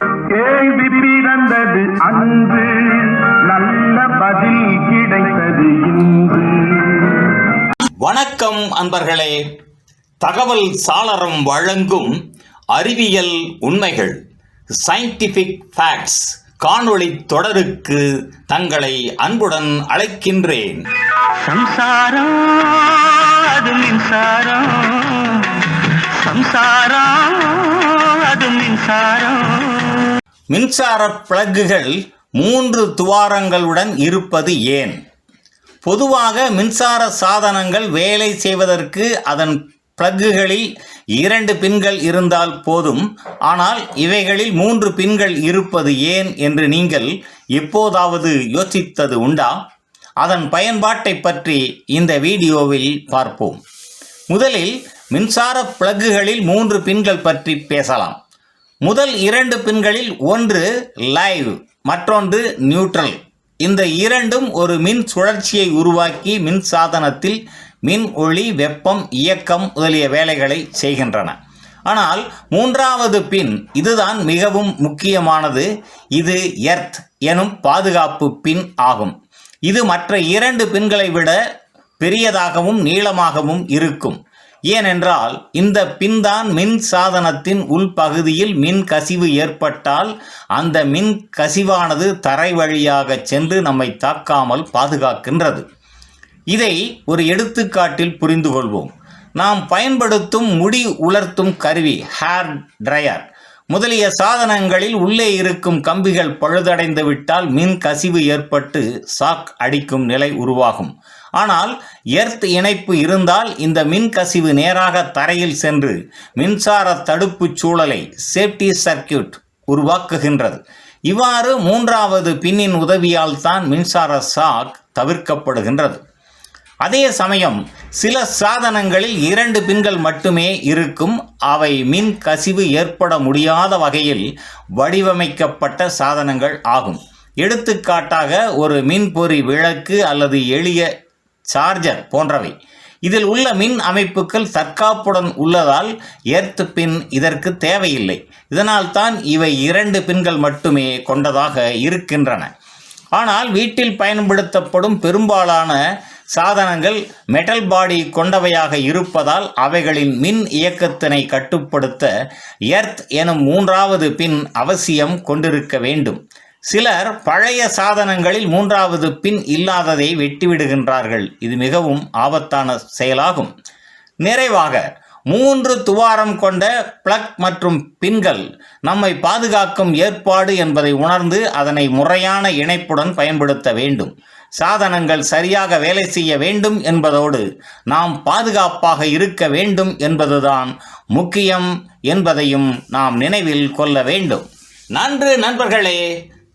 கேள்வி பிறந்தது அன்று நல்ல பதில் கிடைத்தது இன்று. வணக்கம் அன்பர்களே. தகவல் சாளரம் வழங்கும் அறிவியல் உண்மைகள் சயின்டிஃபிக் ஃபேக்ட்ஸ் காணொளி தொடருக்கு தங்களை அன்புடன் அழைக்கின்றேன். சம்சாரம் அது மின்சாரம். சம்சாரம் அது மின்சாரம். மின்சார பிளக்குகள் மூன்று துவாரங்களுடன் இருப்பது ஏன்? பொதுவாக மின்சார சாதனங்கள் வேலை செய்வதற்கு அதன் பிளக்குகளில் இரண்டு பின்கள் இருந்தால் போதும். ஆனால் இவைகளில் மூன்று பின்கள் இருப்பது ஏன் என்று நீங்கள் எப்போதாவது யோசித்தது உண்டா? அதன் பயன்பாட்டை பற்றி இந்த வீடியோவில் பார்ப்போம். முதலில் மின்சார பிளக்குகளில் மூன்று பின்கள் பற்றி பேசலாம். முதல் இரண்டு பின்களில் ஒன்று லைவ் மற்றொன்று நியூட்ரல். இந்த இரண்டும் ஒரு மின் சுழற்சியை உருவாக்கி மின் சாதனத்தில் மின் ஒளி வெப்பம் இயக்கம் முதலிய வேலைகளை செய்கின்றன. ஆனால் மூன்றாவது பின் இதுதான் மிகவும் முக்கியமானது. இது எர்த் எனும் பாதுகாப்பு பின் ஆகும். இது மற்ற இரண்டு பின்களை விட பெரியதாகவும் நீளமாகவும் இருக்கும். ஏனென்றால் இந்த பின்தான் மின் சாதனத்தின் உள்பகுதியில் மின் கசிவு ஏற்பட்டால் அந்த மின் கசிவானது தரை வழியாக சென்று நம்மை தாக்காமல் பாதுகாக்கின்றது. இதை ஒரு எடுத்துக்காட்டில் புரிந்து கொள்வோம். நாம் பயன்படுத்தும் முடி உலர்த்தும் கருவி ஹேர் ட்ரையர் முதலிய சாதனங்களில் உள்ளே இருக்கும் கம்பிகள் பழுதடைந்து விட்டால் மின் கசிவு ஏற்பட்டு சாக் அடிக்கும் நிலை உருவாகும். ஆனால் எர்த் இணைப்பு இருந்தால் இந்த மின் கசிவு நேராக தரையில் சென்று மின்சார தடுப்பு சூழலை சேஃப்டி சர்க்கியூட் உருவாக்குகின்றது. இவ்வாறு மூன்றாவது பின்னின் உதவியால் தான் மின்சார சாக் தவிர்க்கப்படுகின்றது. அதே சமயம் சில சாதனங்களில் இரண்டு பின்கள் மட்டுமே இருக்கும். அவை மின் கசிவு ஏற்பட முடியாத வகையில் வடிவமைக்கப்பட்ட சாதனங்கள் ஆகும். எடுத்துக்காட்டாக ஒரு மின்பொறி விளக்கு அல்லது எளிய சார்ஜர் போன்றவை. இதில் உள்ள மின் அமைப்புகள் தற்காப்புடன் உள்ளதால் எர்த் பின் இதற்கு தேவையில்லை. இதனால் தான் இவை இரண்டு பின்கள் மட்டுமே கொண்டதாக இருக்கின்றன. ஆனால் வீட்டில் பயன்படுத்தப்படும் பெரும்பாலான சாதனங்கள் மெட்டல் பாடி கொண்டவையாக இருப்பதால் அவைகளின் மின் இயக்கத்தினை கட்டுப்படுத்த எர்த் எனும் மூன்றாவது பின் அவசியம் கொண்டிருக்க வேண்டும். சிலர் பழைய சாதனங்களில் மூன்றாவது பின் இல்லாததை வெட்டிவிடுகின்றார்கள். இது மிகவும் ஆபத்தான செயலாகும். நிறைவாக மூன்று துவாரம் கொண்ட பிளக் மற்றும் பின்கள் நம்மை பாதுகாக்கும் ஏற்பாடு என்பதை உணர்ந்து அதனை முறையான இணைப்புடன் பயன்படுத்த வேண்டும். சாதனங்கள் சரியாக வேலை செய்ய வேண்டும் என்பதோடு நாம் பாதுகாப்பாக இருக்க வேண்டும் என்பதுதான் முக்கியம் என்பதையும் நாம் நினைவில் கொள்ள வேண்டும். நன்று நண்பர்களே